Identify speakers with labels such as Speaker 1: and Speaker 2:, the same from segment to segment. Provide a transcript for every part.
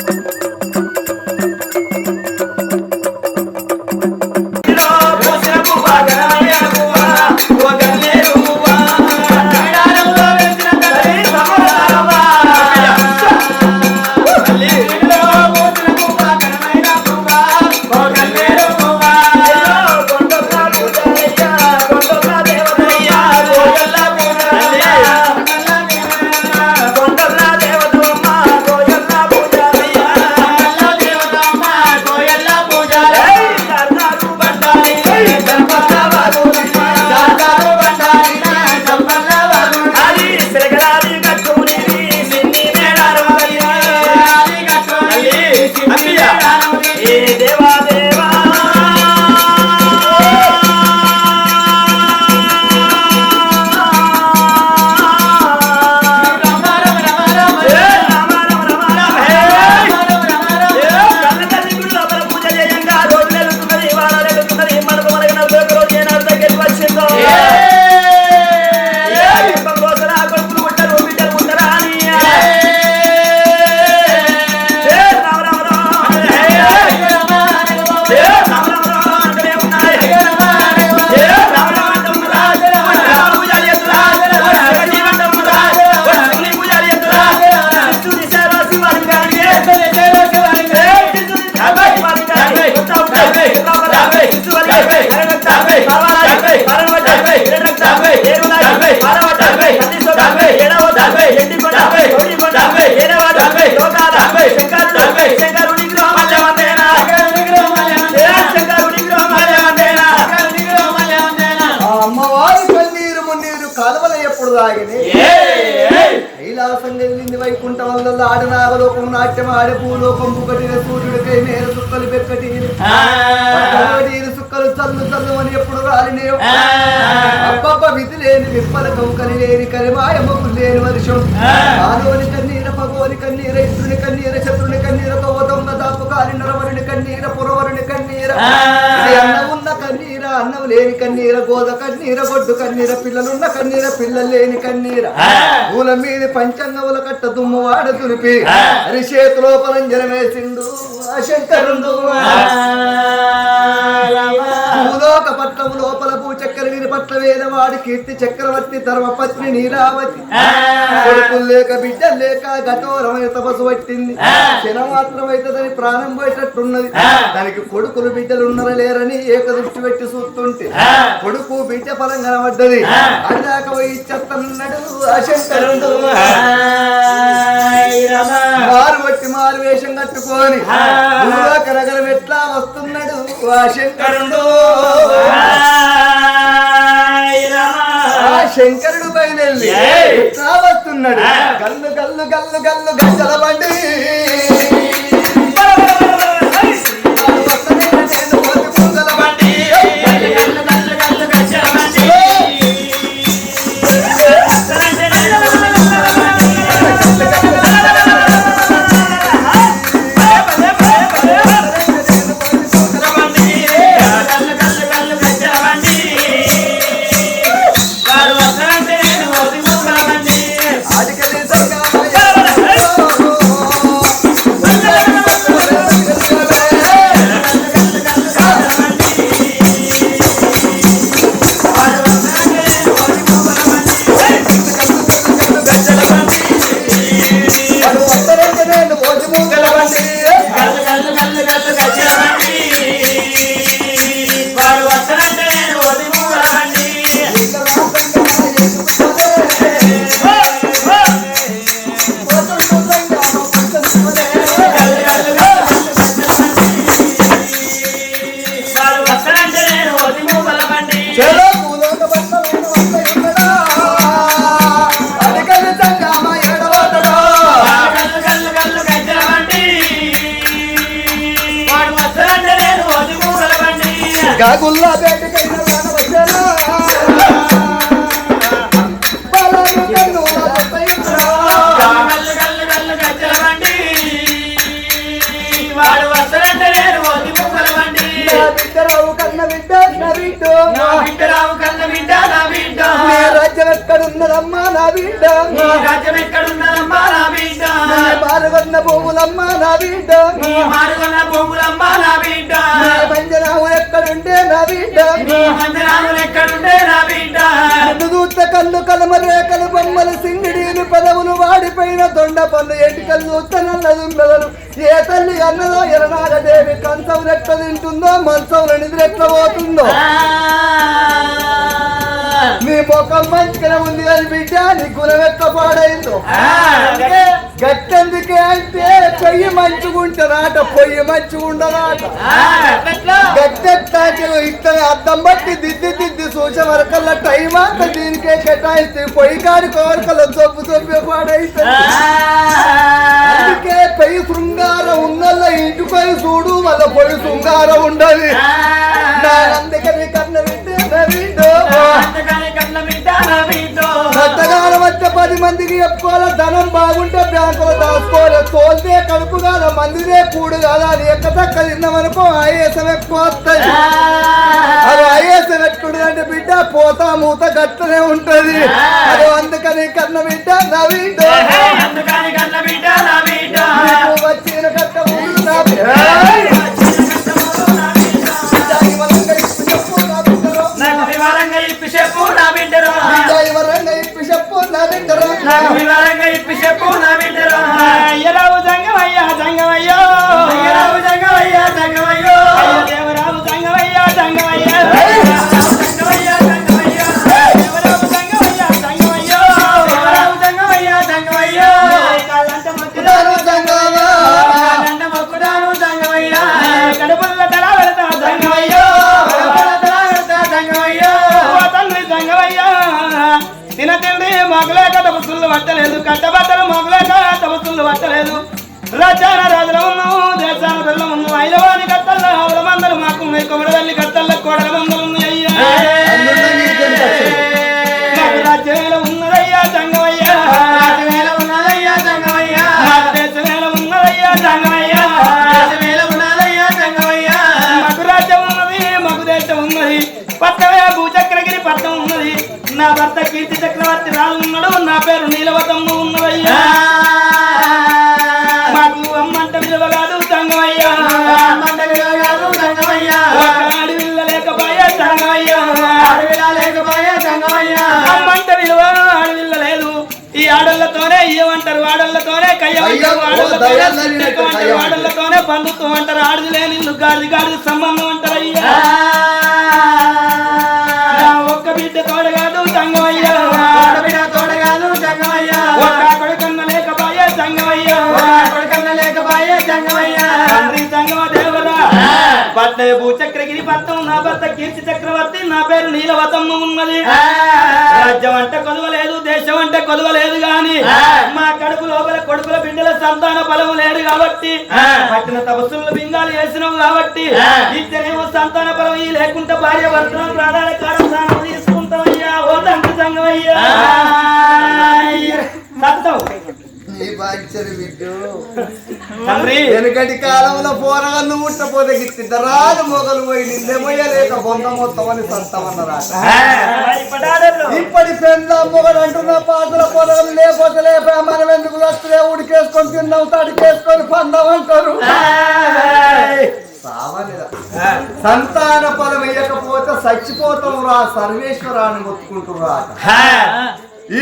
Speaker 1: ఆ ఎప్పుడు దాగిని కైలాసం వెళ్ళింది వైకుంఠం వల్ల ఆడనాగలోకం నాట్యం ఆడే భూలోకం బుకటిన సూర్యుడికై మేర సుక్కలు పెక్కటి సుక్కలు చల్లు చల్లు అని ఎప్పుడు రాలినేవు అబ్బబ్బ విధి లేని విప్పలకం కని లేని కలిమాయ మొగ్గు లేని వర్షం ఆలోని కన్నీర పగోని కన్నీర ఇత్రుని కన్నీర శత్రుని కన్నీర తోవదొంగ దాపు కాలి నరవరుని కన్నీర పురవరుని కన్నీర. ఇది అన్నం లేని కన్నీర గోద కన్నీర గొడ్డు కన్నీర పిల్లలున్న కన్నీర పిల్లలు లేని కన్నీర. పూల మీద పంచంగముల కట్ట దుమ్ము వాడ తులిపి హరి చేతిలో పరంజనం వేసిండు శంకరుండు భూలోక పట్లము లోపల భూచక్ర వీరి పట్ల వేదవాడి కీర్తి చక్రవర్తి ధర్మపత్ని నీరావతి కొడుకులు లేక బిడ్డలు లేక ఘటోరమైన తపస్సు పట్టింది. క్షణ మాత్రమైతుందని ప్రాణం పోయేటట్టున్నది దానికి కొడుకులు బిడ్డలు ఉన్నర లేరని ఏక దృష్టి పెట్టి చూస్తుంటే కొడుకు బిడ్డ ఫలం కనబడ్డది. అడిదాక పోయి చెత్తన్నాడు అశంకరుడు. మారు బట్టి మారు వేషం కట్టుకొని ఎట్లా వస్తున్నాడు శంకరుడు ఎట్లా వస్తున్నాడు గల్లు గల్లు గల్లు గల్లు గజ్జల బండి రాజ్యం ఎట్ట
Speaker 2: ఎక్కడున్నదమ్మా నా బిడ్డ
Speaker 1: నీ రాజ్యం ఎక్కడున్నదమ్మా నా బిడ్డ.
Speaker 2: మారుగొన్న భూములమ్మా నా బిడ్డ.
Speaker 1: నీ మారుగొన్న భూములమ్మా నా బిడ్డ.
Speaker 2: నీ ఎక్కడుంటే నా బిడ్డ?
Speaker 1: ఎక్కడుంటే నా బిడ్డ?
Speaker 2: చూస్తే కళ్ళు కలమ రేఖలు బొమ్మలు సింగిడీలు పదవులు వాడిపోయిన దొండ పళ్ళు ఎంటికలు చూస్తే మెదలు ఏ తల్లి అన్నదో ఎరనాగదేవి కంచం రెట్ట తింటుందో మంచంలో నిధి ఎట్ల పోతుందో? నీ ముఖం మంచిగా ఉంది అని బిడ్డ నీ గుణం ఎట్ల పాడైందో? గట్టెందుకే అంటే పొయ్యి మంచిగుంటారాట పొయ్యి మంచిగుండరాట. గట్టెట్టాకి ఇతర అద్దం బట్టి దిద్ది దిద్ది చూస వరకల్లా టైం అంతా దీనికే కేటాయిస్తే పొయ్యి కాడి కోరకల్లా జబ్బు జబ్బు పాడైతే. అందుకే పొయ్యి శృంగారం ఉన్నల్ల ఇంటి పొయ్యి చూడు మళ్ళీ పొయ్యి శృంగారం ఉండాలి పది మందికి చెప్పుకోవాలి? ధనం బాగుంటే బ్యాంకులో దాచుకోవాలి. తోలితే కడుపు కాదా మందిదే కూడు కాదా. అది ఎక్క తక్క తిన్నామనుకో ఆయేసం ఎక్కువ వస్తుంది అది ఆయేసం ఎట్టుకుంటుంది అంటే బిడ్డ పోతా మూత గట్టనే ఉంటది. అది అందుకని కన్న బిడ్డ నవీన్
Speaker 1: వివరంగా ఇప్పి చెప్పు నా బిడ్డరు
Speaker 3: ఎలా రాజాన రాజుల ఉన్నాము దేశాన పిల్ల ఉన్నాము. ఐదవాని కట్టల్ల ఆవుల మందలు మాకు ఉన్నాయి. కొమర వెళ్ళి కట్టల్ల కోడల మందలు ఉన్నాయి అయ్యా.
Speaker 2: అందులో నీకేం కష్టం?
Speaker 3: మాకు రాజ్యాల ఉన్నదయ్యా జంగమయ్యా.
Speaker 1: రాజవేల ఉన్నదయ్యా జంగమయ్యా.
Speaker 3: మాకు దేశమేల ఉన్నదయ్యా జంగమయ్యా.
Speaker 1: రాజవేల ఉన్నదయ్యా జంగమయ్యా.
Speaker 3: మాకు రాజ్యం ఉన్నది మాకు దేశం ఉన్నది. పట్టమే భూచక్రగిరి పట్టం ఉన్నది. నా భర్త కీర్తి చక్రవర్తి రాజు ఉన్నాడు నా పేరు ఇయ్యమంటారు ఆడళ్ళతోనే కయ్యమంటారు
Speaker 2: కయ్యమంటారు.
Speaker 3: ఆడళ్ళతోనే బంధుత్వం అంటారు ఆడది లేని ఇల్లు గాడిది గాడిది సంబంధం అంటారు అయ్యా పట్ట భూచక్రగిరి పట్టం నా భర్త కీర్తి చక్రవర్తి నా పేరు నీలవతమ్మ ఉన్నది. రాజ్యం అంటే కొదవలేదు దేశం అంటే కొదవలేదు గాని మా కడుపు లోపల కొడుకుల బిడ్డల సంతాన బలము లేదు కాబట్టి పట్టిన తపస్సులు బింగాలు వేసినావు కాబట్టి ఇద్దరేమో సంతాన బలం ఈ లేకుంటే భార్య భర్తలను ప్రాణాల కారం తీసుకుంటామయ్యా ఓ తండ్రి సంగమయ్యా
Speaker 2: నీ బాధ్యత బిడ్డు వెనుకటి కాలంలో పోరగాళ్ళు ముట్టపోతే గిట్టిద్ద రాదు మొగలు పోయి నిందెమయ్యలేక బొంద మొత్తం అని సంతమన్నరా ఇప్పటి పెండ్ల మొగడు అంటున్న పాత్ర పొరగలు లేకపోతే లేపా మనం ఎందుకు వస్తే ఉడికేసుకొని తిన్నాం తడికేసుకొని పందాం అంటారు. సంతాన ఫలం ఇయ్యకపోతే చచ్చిపోతాం రా సర్వేశ్వరాన్ని మొత్తుకుంటున్నారు రా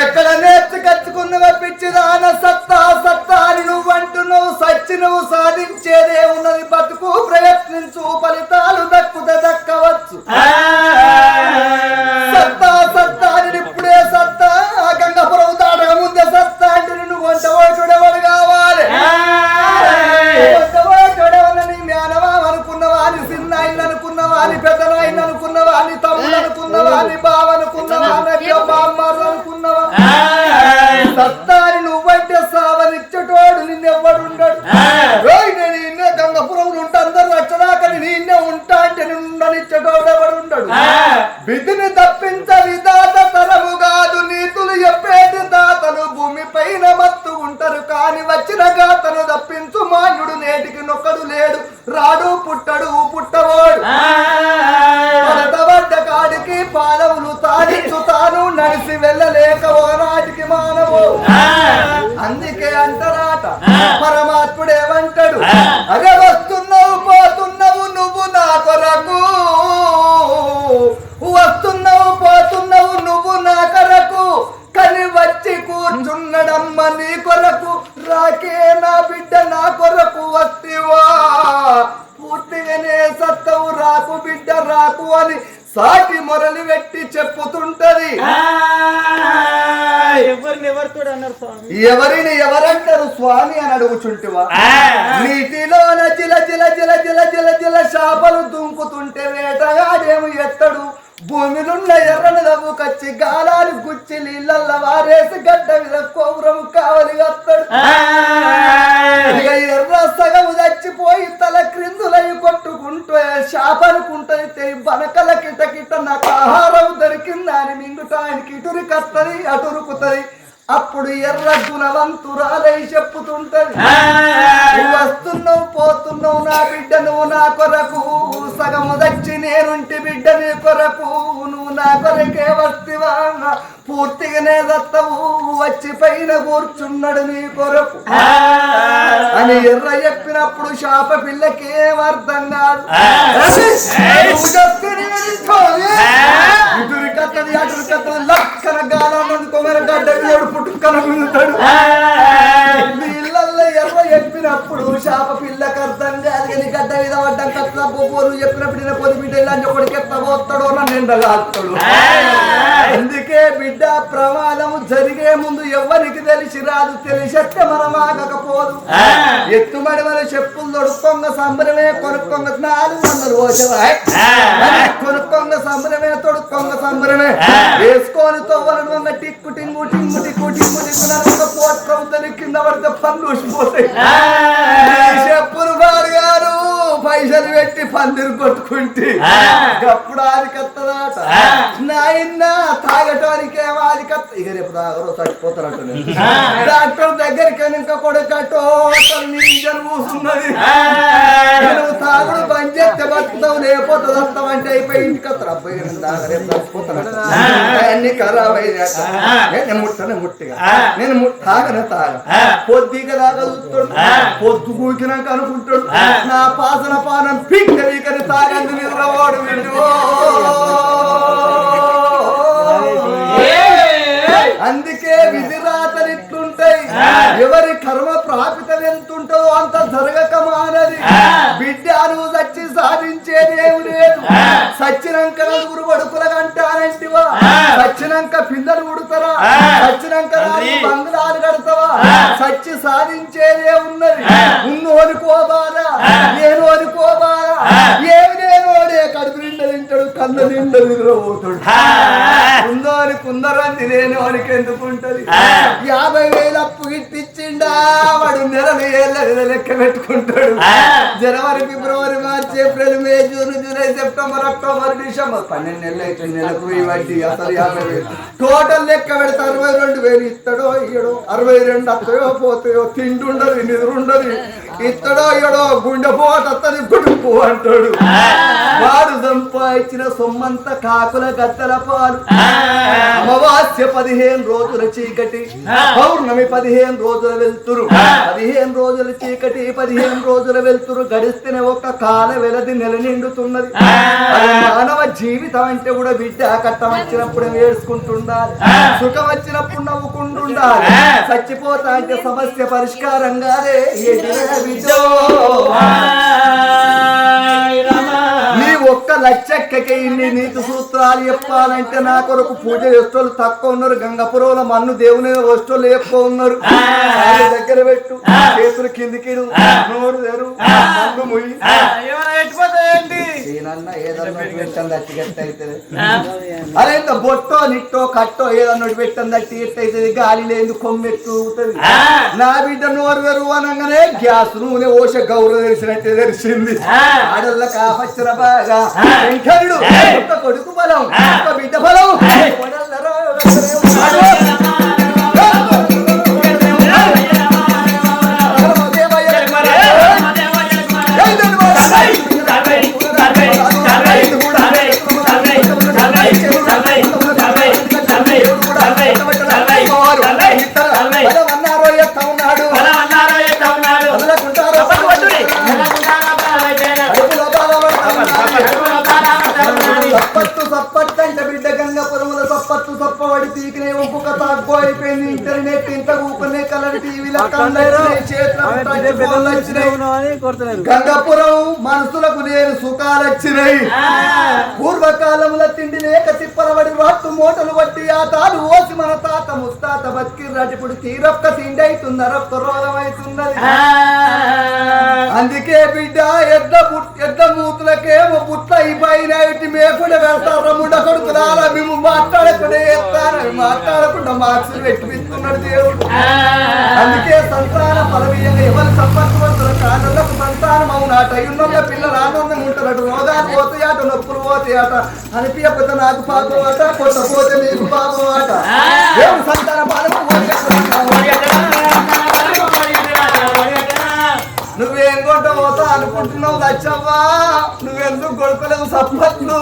Speaker 2: ఎక్కడ నేర్చి కచ్చుకున్నవ పిచ్చిదాన సత్తా నువ్వు సాధించేదే ఉన్నది బతుకు. ప్రయత్నించు ఫలితాలు దక్కుత దక్కవచ్చు. సత్తా సత్తా అని ఇప్పుడే సత్తా. గంగపురం దాటక ముందే సత్తా అంటే నువ్వు వంట ఓటుడెవడు కావాలి? వంట ఓటుడెవడు నీ మేనవా అనుకున్నవా అని చిన్న ఆయన అనుకున్నవా అని పెద్ద ఆయన అనుకున్నవా అని తమ్ముడు అనుకున్నవా అని బావ ఎవడుండడు విధిని
Speaker 1: ఎవరిని
Speaker 2: ఎవరంటారు స్వామి అని అడుగుచుంటివా? నీటిలోన జిల జిల జిల జిల జిల జిల చేపలు దుంకుతుంటే వేటగాడేమి ఎత్తడు. భూమిలున్న ఎర్రని దవ్వు కచ్చి గాలాలు గుచ్చి నీళ్ళల్ల వారేసి గడ్డ మీద కోపురం కావలి వస్తాడు ఎర్ర సగము చచ్చిపోయి తల క్రిందులై కొట్టుకుంటూ శాపనుకుంటది తెరి బనకల కిట కిట నాకు ఆహారం దొరికిందని మింగుటానికి ఇటురు కత్తది అటురుకుతది అప్పుడు ఎర్ర గుణవంతురాలై చెప్పుతుంటది. వస్తున్నావు పోతున్నావు నా బిడ్డ నువ్వు నా కొరకు. సగము దచ్చి నేనుంటి బిడ్డ నీ కొరకు. నువ్వు నా కొరకే వస్తివా? పూర్తిగానే దత్తవు వచ్చి పైన కూర్చున్నాడు నీ కొరకు. అని ఎర్ర చెప్పినప్పుడు శాప పిల్లకి అర్థం కాదు. ఇటురి కత్తది అటురి కత్తది లక్కన గాలం కొమర గడ్డ పుట్టుకన మిగులుతాడు నీళ్ళల్లో ఎర్ర చెప్పినప్పుడు శాప పిల్లకి అర్థం కాదు గడ్డ మీద పడ్డం కట్ల పోరు చెప్పినప్పుడు నేను పొది బిడ్డ ఇలాంటి ఒకటికి ఎత్తబోతాడు నన్ను ఎండగాస్తాడు అందుకే బిడ్డ ప్రమాదం జరిగే ముందు ఎవరికి తెలిసి రాదు తెలిసెత్తే మనం ఆగకపోదు. ఎత్తుమడి మన చెప్పులు దొడుకొంగ సంబరమే కొనుక్కొంగ నాలుగు వందలు కొనుక్కొంగ సంబరమే తొడుక్కొంగ సంబరమే. వేసుకొని తవ్వలను టిక్కు టింగు టింగు టిక్కు టింగు టిక్కు నన్ను పోట్రవుతుంది కింద పడితే పనులు ఊసిపోతాయి గారు పైసలు పెట్టి పందిరు కొట్టుకుంటే అప్పుడు ఆది కత్తదాట నాయన తాగటానికి ఏమో ఆది కత్త ఇక రేపు తాగరు చచ్చిపోతారట డాక్టర్ దగ్గరికి ఇంకా కొడుకటో ఇంజన్ కూసున్నది నువ్వు తాగుడు బంద్ చేస్తే బతుకుతావు లేకపోతే వస్తావు అంటే అయిపోయి ఇంటికి వస్తారు. అబ్బాయి నేను తాగ రేపు చచ్చిపోతానట. అన్ని ఖరాబ్ అయినాక నేను ముట్టనే ముట్టిగా. నేను తాగనే తాగ పొద్దుగా దాకా చూస్తాడు. పొద్దు కూకినాక అనుకుంటాడు. నా పాసన పానం పింక వీకని నిద్రవాడు అందుకే విధిరాతలు ఇట్లుంటాయి ఎవరి కర్మ ప్రాపితం ఎంతుంటో అంత జరగక మానది. బిడ్డ నువ్వు చచ్చి సాధించేది లేదు సచ్చినాక నలుగురు కొడుకుల కంటానంటివా సచ్చినాక పిందలు ఉడతారా? సచ్చినాక బంగ్లాలు కడతావా? సచ్చి సాధించేదే ఉన్నది. నిండా నిద్రపోతాడు ఉందో అని కుందరని లేని వాడికి ఎందుకు ఉంటది? యాభై వేలు అప్పు ఇట్టిచ్చిండా వాడు నెలలు ఏళ్ళ నెల లెక్క పెట్టుకుంటాడు. జనవరి ఫిబ్రవరి మార్చి April May June July September October December. పన్నెండు నెలలు అవుతుంది నెలకు వడ్డీ అసలు యాభై వేలు. టోటల్ లెక్క పెడితే అరవై రెండు వేలు ఇస్తాడో ఇయ్యడో అరవై రెండు వస్తాయో పోతాయో తిండి ఉండదు నిద్ర ఉండదు. ఇత్తడో ఇయ్యడో గుండె పోట వస్తుంది గుడుపు అంటాడు. వాడు సంపాదించిన సొమ్మంత కాకుల గద్దల పాలు. అమావాస్య పదిహేను రోజుల చీకటి. పౌర్ణమి పదిహేను రోజుల వెళ్తురు. పదిహేను రోజుల చీకటి పదిహేను రోజుల వెళ్తురు. గడిస్తేనే ఒక కాల వెలది నెల నిండుతున్నది. మానవ జీవితం అంటే కూడా బిడ్డ కట్టం వచ్చినప్పుడు ఏడ్చుకుంటుండాలి. సుఖం వచ్చినప్పుడు నవ్వుకుంటుండాలి. చచ్చిపోతా అంటే సమస్య పరిష్కారం కాదే. ఎదిరే బిడ్డో నీ లక్షక్కకి ఇన్ని నీతి సూత్రాలు చెప్పాలంటే నా కొరకు పూజ చేస్తోళ్ళు తక్కువ ఉన్నారు. గంగపురంలో మన్ను దేవుని వస్తువులు ఎక్కువ ఉన్నారు. దగ్గర పెట్టు. చేతులు కిందికి నోరు తెరు. మన్ను ముయ్యి ఏదన్నా ఏదన్నా పెట్టండి అట్టి గట్టి అవుతుంది అరే ఇంత బొట్టో నిట్టో కట్టో ఏదన్నా పెట్టండి అట్టి గట్టి అవుతుంది గాలి లేదు కొమ్మెట్టు నా బిడ్డ నోరు వెరు అనగానే గ్యాస్ నూనె ఓష గౌరవ తెలిసినట్టే తెలిసింది. ఆడల్ల కాపచ్చర బాగా. వెంకరుడు కొడుకు బలం బిడ్డ బలం. గంగాపురం మనసులకు నేను సుఖాలు వచ్చినాయి. పూర్వకాలముల తిండి లేక తిప్పలబడి వాట్టు మూటలు బట్టి ఆ తాను ఓసి మన తాత ముస్తాత బతికిర్రాటి ఇప్పుడు తీరొక్క తిండి అవుతున్నారు ఒక్క రోగం అవుతున్నది అందుకే బిడ్డ పుట్- ఎడ్ల మూతులకేమో పుట్ల ఈ పైన మేకుండా వెళ్తారు ముండ కొడుకులారా మేము మాట్లాడకుండా మాట్లాడకుండా మార్క్సులు పెట్టిపిస్తున్నాడు దేవుడు. అందుకే సంతాన పలవీయంగా ఎవరు సంపర్క పడుతున్నారు సంతానం అవును. అట ఇన్నొన్న పిల్లలు ఆనందం ఉంటారట రోగాలు పోతాయట నొప్పులు పోతాయట అనిపించకపోతే నాకు పాపం అట కొట్టపోతే నీకు పాపం అట దేవుడు సంతాన పాలన నువ్వేం కొంట పోతా అనుకుంటున్నావు లచ్చవ్వా? నువ్వెందుకు కొడుకులకు సప్పట్లు?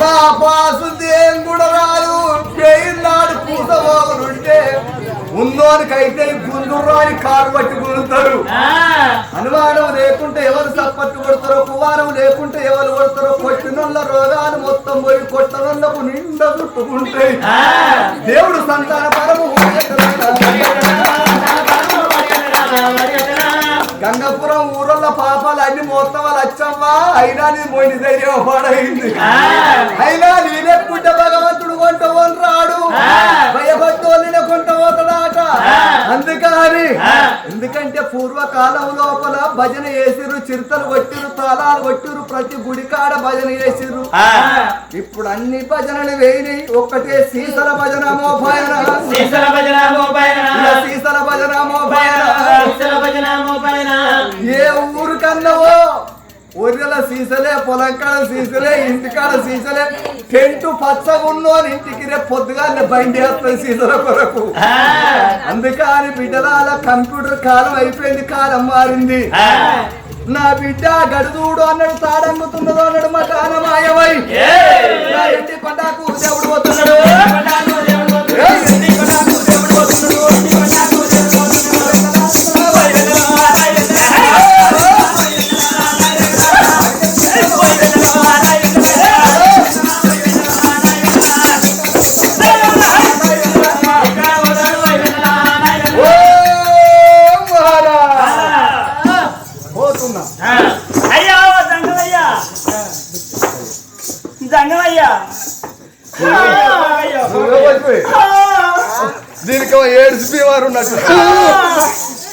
Speaker 2: నా పాసు దేని కూడా ఉన్నోనికైతే గుండురాని కారు పట్టి గుండుతారు. అనుమానం లేకుంటే ఎవరు సప్పట్టు కొడతారో కువారం లేకుంటే ఎవరు కొడతారో కొట్టినోళ్ళ రోగాలు మొత్తం పోయి కొట్టనోళ్ళకు నిండా చుట్టుకుంటాయి. దేవుడు సంతాన పరము గంగాపురం ఊరల్ల పాపాలు అన్ని మొత్తం వచ్చమ్మా అయినా నీ మొండి ధైర్యం పాడైంది. అయినా నేనెక్కుంటే భగవంతుడు కొంట రాడు భయభక్తులు కొంట పోతాడాట అందుకని ఎందుకంటే పూర్వకాలం లోపల భజన చేసిరు చిరుతలు కొట్టిరు తాళాలు కొట్టిరు ప్రతి గుడికాడ భజన చేసిరు ఇప్పుడు అన్ని భజనలు వేయినాయి. ఒక్కటే సీసల భజన మోపాయన.
Speaker 1: సీసల భజన
Speaker 2: సీసల మోపాయన.
Speaker 1: సీసల భజన మోపైన
Speaker 2: ఏ ఊరు కన్నవో ఊరిలో సీసలే పొలం కాడ సీసలే ఇంటికాడ సీసలే. టెంట్ పచ్చగున్నో అని ఇంటికి రేపు పొద్దుగానే బండి వేస్తుంది సీసల కొరకు. అందుకని బిడ్డలాల కంప్యూటర్ కాలం అయిపోయింది కాలం మారింది. నా బిడ్డ గడుదూడు అన్నాడు తాడమ్ముతున్నదో అన్నాడు మా మాయవై నా ఇంటి కొండకు దేవుడు పోతున్నాడు.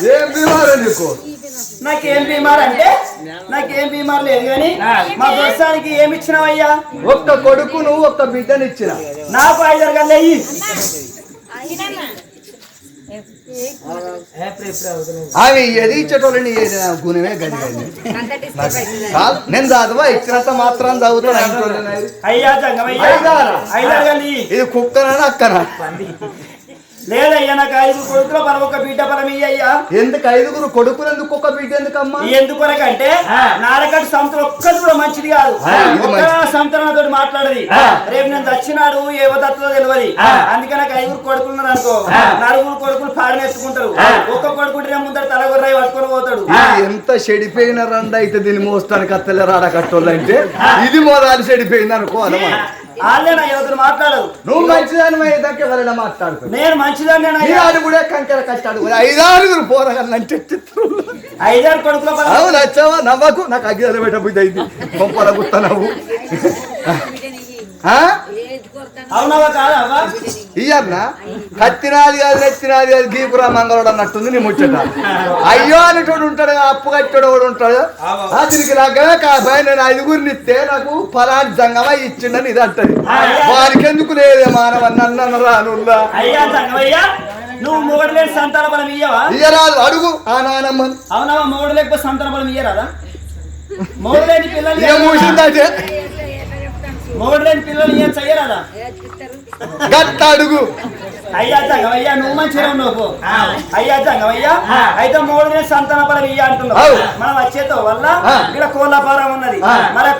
Speaker 2: ఏం బీమారు నీకు?
Speaker 4: నాకేం బీమార్ అంటే నాకేం బీమార్ లేదు కానీ మా దోస్తానికి ఏమి ఇచ్చినావయ్యా?
Speaker 2: ఒక్క కొడుకును ఒక్క బిడ్డనిచ్చిన
Speaker 4: నాకు ఐదారు అయ్యి
Speaker 2: ఆమె ఏది ఇచ్చేటోళ్ళని గుణమే గది గది. చాలు, నేను చదవా ఇచ్చినంత మాత్రం
Speaker 4: గల్లి
Speaker 2: ఇది కుక్కనా అక్కనా
Speaker 4: లేదయ్యా నాకు ఐదు కొడుకుల పర ఒక బిడ్డ పరం అయ్యా
Speaker 2: ఎందుకు ఐదుగురు కొడుకులు ఎందుకు ఒక్క బిడ్డ ఎందుకమ్మా?
Speaker 4: ఎందుకొరకంటే నారకట్టు సంవత్సరం ఒక్కది కూడా మంచిది కాదు. సంవత్సరంతో మాట్లాడది. రేపు నేను చచ్చినాడు ఏ తత్తులో తెలియదు అందుకే నాకు ఐదుగురు కొడుకున్నారు అనుకో నలుగురు కొడుకులు పాడిన ఎత్తుకుంటారు ఒక్క కొడుకుంటే ముందర తలగొర్రాయి పట్టుకొని పోతాడు.
Speaker 2: ఎంత చెడిపోయిన రండ అయితే దీన్ని మోస్తానికి అత్తలే రాడ కట్టోళ్ళు అంటే ఇది మొదలు చెడిపోయింది అనుకో అన్నమాట
Speaker 4: వాళ్ళేనా యువతలు మాట్లాడరు.
Speaker 2: నువ్వు మంచిదాని అయ్యేదాకా ఎవరైనా మాట్లాడుతుంది
Speaker 4: నేను మంచిదాన్ని
Speaker 2: ఆడు కూడా కంకెర కష్టాడు ఐదారుగురు పోరగాలంటే చిత్రులు
Speaker 4: ఐదారు కొడుకుల
Speaker 2: అవును వచ్చావా నవ్వకు? నాకు అగ్గిదాలు పెట్టబుద్ధి అయింది. కొంపల గుత్త ఇయ్యన్నా? కత్తినాది కాదు నెత్తినాది కాదు గీపురా మంగళోడు అన్నట్టుంది నీ ముచ్చట. అయ్యో అనేటోడు ఉంటాడు అప్పు కట్టోడు ఒకడు ఉంటాడు. ఆ దీనికి లగ్గమే కాబాయి నేను ఐదుగురిని ఇస్తే నాకు ఫలాని జంగమా ఇచ్చిండని ఇది అంటది. వారికి ఎందుకు లేదే మానవ నన్ను రానుల్లా
Speaker 4: అయ్యా సంగమయ్యా నువ్వు మూడు లేని సంతాన బలం ఇయ్యవా?
Speaker 2: ఇయ్యరాదు అడుగు ఆ నానమ్మని
Speaker 4: అవునవా మూడు లేకపోతే సంతాన బలం ఇయ్యరాదా? మూడు లేని పిల్లలు మూడు పిల్లలు ఏం చెయ్యరాదా?
Speaker 2: గట్ట అడుగు.
Speaker 4: అయ్యా జంగమయ్యా నువ్వు మంచిగా ఉన్నావు అయ్యా జంగమయ్యా అయితే మూడు సంతాన బలం ఇయ్య అంటున్నావు. మనం వచ్చేతో వల్ల. ఇక్కడ కోళ్ళ ఫారం ఉన్నది. మన